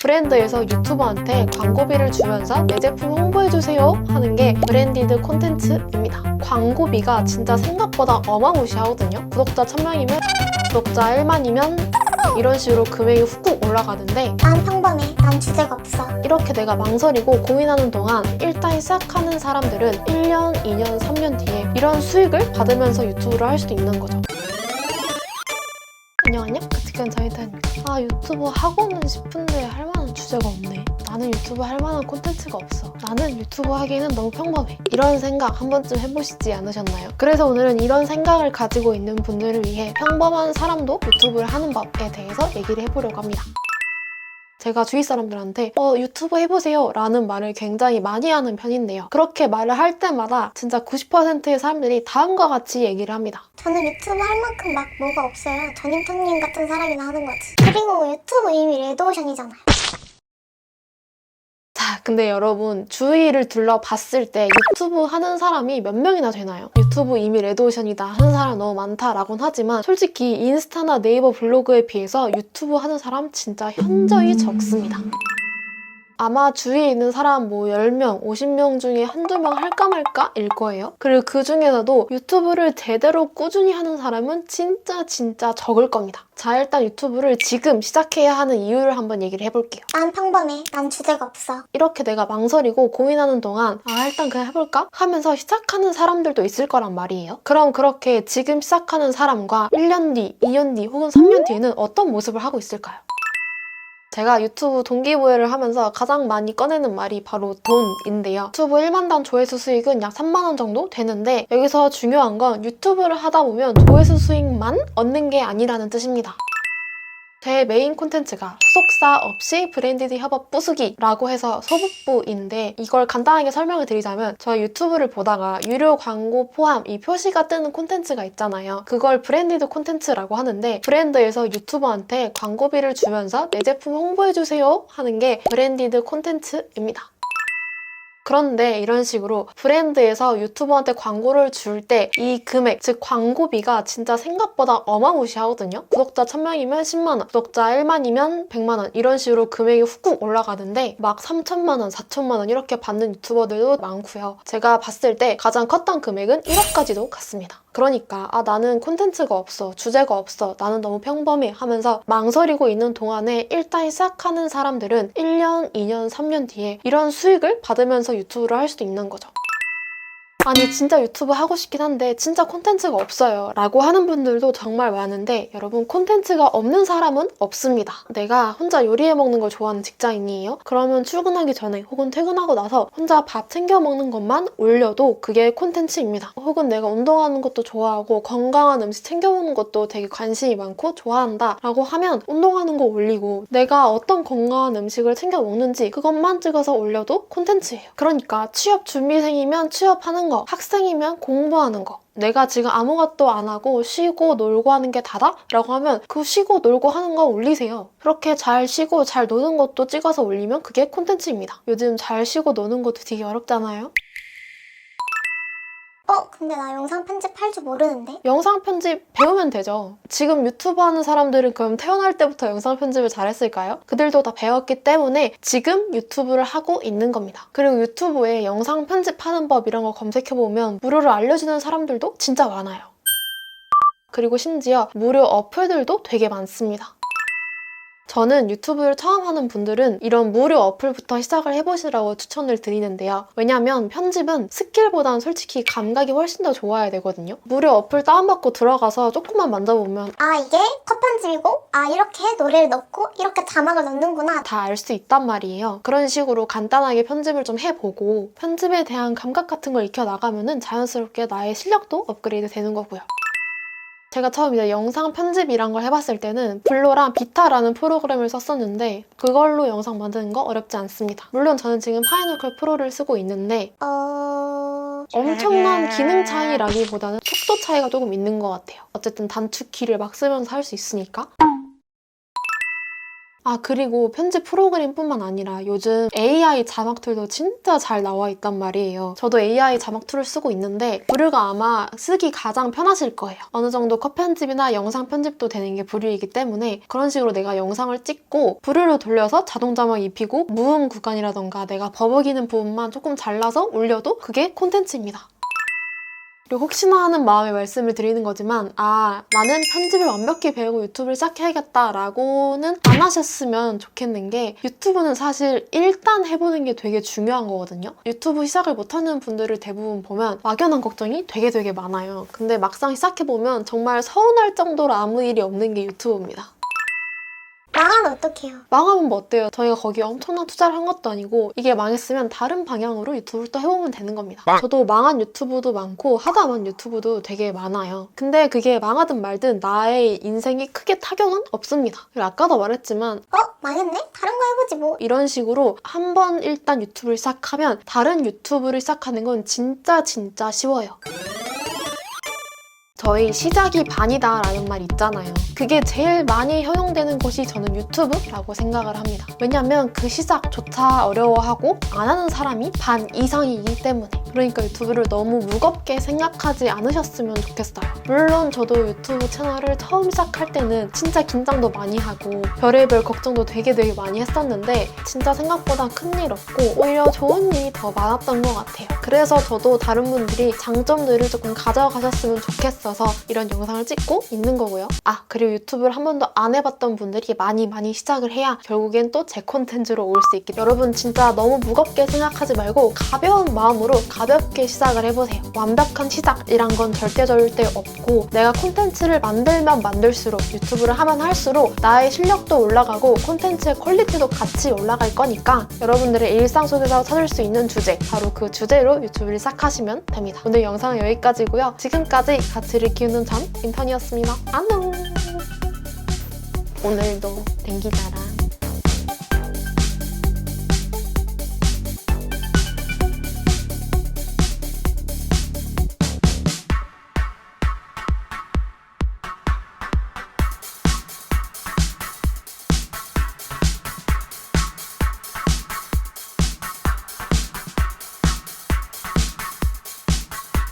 브랜드에서 유튜버한테 광고비를 주면서 내 제품 홍보해주세요 하는 게 브랜디드 콘텐츠입니다. 광고비가 진짜 생각보다 어마무시하거든요. 구독자 1000명이면 구독자 1만이면 이런 식으로 금액이 훅훅 올라가는데 난 평범해. 난 주제가 없어. 이렇게 내가 망설이고 고민하는 동안 일단 시작하는 사람들은 1년, 2년, 3년 뒤에 이런 수익을 받으면서 유튜브를 할 수도 있는 거죠. 안녕 안녕 가치관 자이타입니다. 아 유튜브 하고는 싶은데 할 만한 주제가 없네. 나는 유튜브 할 만한 콘텐츠가 없어. 나는 유튜브 하기에는 너무 평범해. 이런 생각 한 번쯤 해보시지 않으셨나요? 그래서 오늘은 이런 생각을 가지고 있는 분들을 위해 평범한 사람도 유튜브를 하는 법에 대해서 얘기를 해보려고 합니다. 제가 주위 사람들한테 어 유튜브 해보세요 라는 말을 굉장히 많이 하는 편인데요. 그렇게 말을 할 때마다 진짜 90%의 사람들이 다음과 같이 얘기를 합니다. 저는 유튜브 할 만큼 막 뭐가 없어요. 전인턴님 같은 사람이나 하는 거지. 그리고 유튜브 이미 레드오션이잖아요. 자, 근데 여러분 주위를 둘러봤을 때 유튜브 하는 사람이 몇 명이나 되나요? 유튜브 이미 레드오션이다 하는 사람 너무 많다라고는 하지만 솔직히 인스타나 네이버 블로그에 비해서 유튜브 하는 사람 진짜 현저히 적습니다. 아마 주위에 있는 사람 뭐 10명, 50명 중에 한두 명 할까 말까 일 거예요. 그리고 그 중에서도 유튜브를 제대로 꾸준히 하는 사람은 진짜 진짜 적을 겁니다. 자, 일단 유튜브를 지금 시작해야 하는 이유를 한번 얘기를 해볼게요. 난 평범해. 난 주제가 없어. 이렇게 내가 망설이고 고민하는 동안 아 일단 그냥 해볼까? 하면서 시작하는 사람들도 있을 거란 말이에요. 그럼 그렇게 지금 시작하는 사람과 1년 뒤, 2년 뒤 혹은 3년 뒤에는 어떤 모습을 하고 있을까요? 제가 유튜브 동기부여를 하면서 가장 많이 꺼내는 말이 바로 돈인데요. 유튜브 1만당 조회수 수익은 약 3만원 정도 되는데 여기서 중요한 건 유튜브를 하다 보면 조회수 수익만 얻는 게 아니라는 뜻입니다. 제 메인 콘텐츠가 소속사 없이 브랜디드 협업 부수기라고 해서 소북부인데 이걸 간단하게 설명을 드리자면 저희 유튜브를 보다가 유료 광고 포함 이 표시가 뜨는 콘텐츠가 있잖아요. 그걸 브랜디드 콘텐츠라고 하는데 브랜드에서 유튜버한테 광고비를 주면서 내 제품 홍보해주세요 하는 게 브랜디드 콘텐츠입니다. 그런데 이런 식으로 브랜드에서 유튜버한테 광고를 줄 때 이 금액, 즉 광고비가 진짜 생각보다 어마무시하거든요. 구독자 1000명이면 10만원, 구독자 1만이면 100만원 이런 식으로 금액이 훅훅 올라가는데 막 3천만원, 4천만원 이렇게 받는 유튜버들도 많고요. 제가 봤을 때 가장 컸던 금액은 1억까지도 갔습니다. 그러니까 아 나는 콘텐츠가 없어, 주제가 없어, 나는 너무 평범해 하면서 망설이고 있는 동안에 일단 시작하는 사람들은 1년, 2년, 3년 뒤에 이런 수익을 받으면서 유튜브를 할 수도 있는 거죠. 아니 진짜 유튜브 하고 싶긴 한데 진짜 콘텐츠가 없어요. 라고 하는 분들도 정말 많은데 여러분 콘텐츠가 없는 사람은 없습니다. 내가 혼자 요리해 먹는 걸 좋아하는 직장인이에요. 그러면 출근하기 전에 혹은 퇴근하고 나서 혼자 밥 챙겨 먹는 것만 올려도 그게 콘텐츠입니다. 혹은 내가 운동하는 것도 좋아하고 건강한 음식 챙겨 먹는 것도 되게 관심이 많고 좋아한다 라고 하면 운동하는 거 올리고 내가 어떤 건강한 음식을 챙겨 먹는지 그것만 찍어서 올려도 콘텐츠예요. 그러니까 취업 준비생이면 취업하는 거, 학생이면 공부하는 거. 내가 지금 아무것도 안 하고 쉬고 놀고 하는 게 다다? 라고 하면 그 쉬고 놀고 하는 거 올리세요. 그렇게 잘 쉬고 잘 노는 것도 찍어서 올리면 그게 콘텐츠입니다. 요즘 잘 쉬고 노는 것도 되게 어렵잖아요? 어, 근데 나 영상 편집할 줄 모르는데? 영상 편집 배우면 되죠. 지금 유튜브 하는 사람들은 그럼 태어날 때부터 영상 편집을 잘했을까요? 그들도 다 배웠기 때문에 지금 유튜브를 하고 있는 겁니다. 그리고 유튜브에 영상 편집하는 법 이런 거 검색해보면 무료로 알려주는 사람들도 진짜 많아요. 그리고 심지어 무료 어플들도 되게 많습니다. 저는 유튜브를 처음 하는 분들은 이런 무료 어플부터 시작을 해보시라고 추천을 드리는데요. 왜냐면 편집은 스킬보다는 솔직히 감각이 훨씬 더 좋아야 되거든요. 무료 어플 다운받고 들어가서 조금만 만져보면 아, 이게 컷 편집이고? 아, 이렇게 노래를 넣고? 이렇게 자막을 넣는구나. 다 알 수 있단 말이에요. 그런 식으로 간단하게 편집을 좀 해보고 편집에 대한 감각 같은 걸 익혀나가면은 자연스럽게 나의 실력도 업그레이드 되는 거고요. 제가 처음 이제 영상 편집이란 걸 해봤을 때는 블로랑 비타라는 프로그램을 썼었는데 그걸로 영상 만드는 거 어렵지 않습니다. 물론 저는 지금 파이널컬 프로를 쓰고 있는데 어... 엄청난 기능 차이라기보다는 속도 차이가 조금 있는 것 같아요. 어쨌든 단축키를 막 쓰면서 할 수 있으니까. 아, 그리고 편집 프로그램뿐만 아니라 요즘 AI 자막 툴도 진짜 잘 나와 있단 말이에요. 저도 AI 자막 툴을 쓰고 있는데 브류가 아마 쓰기 가장 편하실 거예요. 어느 정도 컷 편집이나 영상 편집도 되는 게 브류이기 때문에 그런 식으로 내가 영상을 찍고 브류로 돌려서 자동 자막 입히고 무음 구간이라던가 내가 버벅이는 부분만 조금 잘라서 올려도 그게 콘텐츠입니다. 그리고 혹시나 하는 마음에 말씀을 드리는 거지만 아 나는 편집을 완벽히 배우고 유튜브를 시작해야겠다 라고는 안 하셨으면 좋겠는 게 유튜브는 사실 일단 해보는 게 되게 중요한 거거든요. 유튜브 시작을 못하는 분들을 대부분 보면 막연한 걱정이 되게 되게 많아요. 근데 막상 시작해보면 정말 서운할 정도로 아무 일이 없는 게 유튜브입니다 망하면 어떡해요? 망하면 뭐 어때요? 저희가 거기에 엄청난 투자를 한 것도 아니고 이게 망했으면 다른 방향으로 유튜브를 또 해보면 되는 겁니다. 저도 망한 유튜브도 많고 하다 만 유튜브도 되게 많아요. 근데 그게 망하든 말든 나의 인생에 크게 타격은 없습니다. 그리고 아까도 말했지만 어? 망했네? 다른 거 해보지 뭐. 이런 식으로 한 번 일단 유튜브를 시작하면 다른 유튜브를 시작하는 건 진짜 진짜 쉬워요. 저희 시작이 반이다 라는 말 있잖아요. 그게 제일 많이 허용되는 곳이 저는 유튜브라고 생각을 합니다. 왜냐면 그 시작조차 어려워하고 안 하는 사람이 반 이상이기 때문에. 그러니까 유튜브를 너무 무겁게 생각하지 않으셨으면 좋겠어요. 물론 저도 유튜브 채널을 처음 시작할 때는 진짜 긴장도 많이 하고 별의별 걱정도 되게 되게 많이 했었는데 진짜 생각보다 큰 일 없고 오히려 좋은 일이 더 많았던 것 같아요. 그래서 저도 다른 분들이 장점들을 조금 가져가셨으면 좋겠어서 이런 영상을 찍고 있는 거고요. 아 그리고 유튜브를 한 번도 안 해봤던 분들이 많이 많이 시작을 해야 결국엔 또 제 콘텐츠로 올 수 있기 여러분 진짜 너무 무겁게 생각하지 말고 가벼운 마음으로 가볍게 시작을 해보세요. 완벽한 시작이란 건 절대 절대 없고 내가 콘텐츠를 만들면 만들수록 유튜브를 하면 할수록 나의 실력도 올라가고 콘텐츠의 퀄리티도 같이 올라갈 거니까 여러분들의 일상 속에서 찾을 수 있는 주제 바로 그 주제로 유튜브를 시작하시면 됩니다. 오늘 영상은 여기까지고요. 지금까지 가치를 키우는 전 인턴이었습니다. 안녕! 오늘도 댕기자라